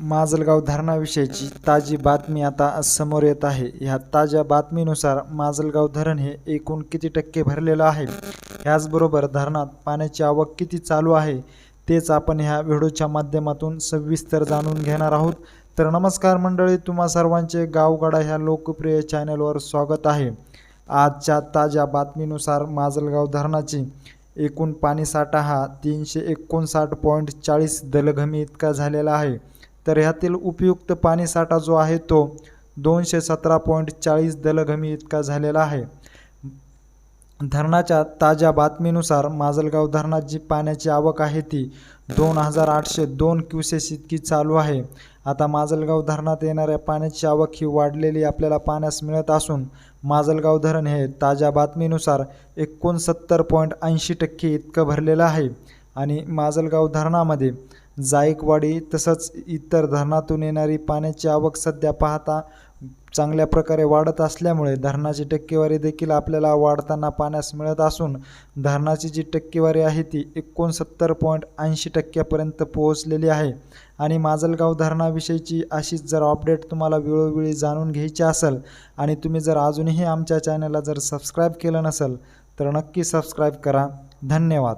माजलगाव धरणाविषयीची ताजी बातमी आता समोर येत आहे. ह्या ताज्या बातमीनुसार माजलगाव धरण हे एकूण किती टक्के भरलेलं आहे? ह्याचबरोबर धरणात पाण्याची आवक किती चालू आहे? तेच आपण ह्या व्हिडिओच्या माध्यमातून सविस्तर जाणून घेणार आहोत. तर नमस्कार मंडळी तुम्हा सर्वांचे गावगाडा ह्या लोकप्रिय चॅनलवर स्वागत आहे. आजच्या ताज्या बातमीनुसार माजलगाव धरणाची एकूण पाणीसाठा हा तीनशे एकोणसाठ पॉईंट चाळीस दलघमी इतका झालेला आहे. तर ह्यातील उपयुक्त पाणीसाठा जो आहे तो दोनशे सतरा पॉईंट चाळीस दलघमी इतका झालेला आहे. धरणाच्या ताज्या बातमीनुसार माजलगाव धरणात जी पाण्याची आवक आहे ती दोन हजार आठशे दोन क्युसेस इतकी चालू आहे. आता माजलगाव धरणात येणाऱ्या पाण्याची आवक ही वाढलेली आपल्याला पाण्यास मिळत असून माजलगाव धरण हे ताज्या बातमीनुसार एकोणसत्तर पॉईंट ऐंशी टक्के इतकं भरलेलं आहे आणि माजलगाव धरणामध्ये जायकवाडी तसंच इतर धरणातून येणारी पाण्याची आवक सध्या पाहता चांगल्या प्रकारे वाढत असल्यामुळे धरणाची टक्केवारी देखील आपल्याला वाढताना पाण्यास मिळत असून धरणाची जी टक्केवारी आहे ती एकोणसत्तर पॉईंट ऐंशी टक्क्यापर्यंत पोहोचलेली आहे. आणि माजलगाव धरणाविषयीची अशीच जर अपडेट तुम्हाला वेळोवेळी जाणून घ्यायची असेल आणि तुम्ही जर अजूनही आमच्या चॅनलला जर सबस्क्राईब केलं नसेल तर नक्की सबस्क्राईब करा. धन्यवाद.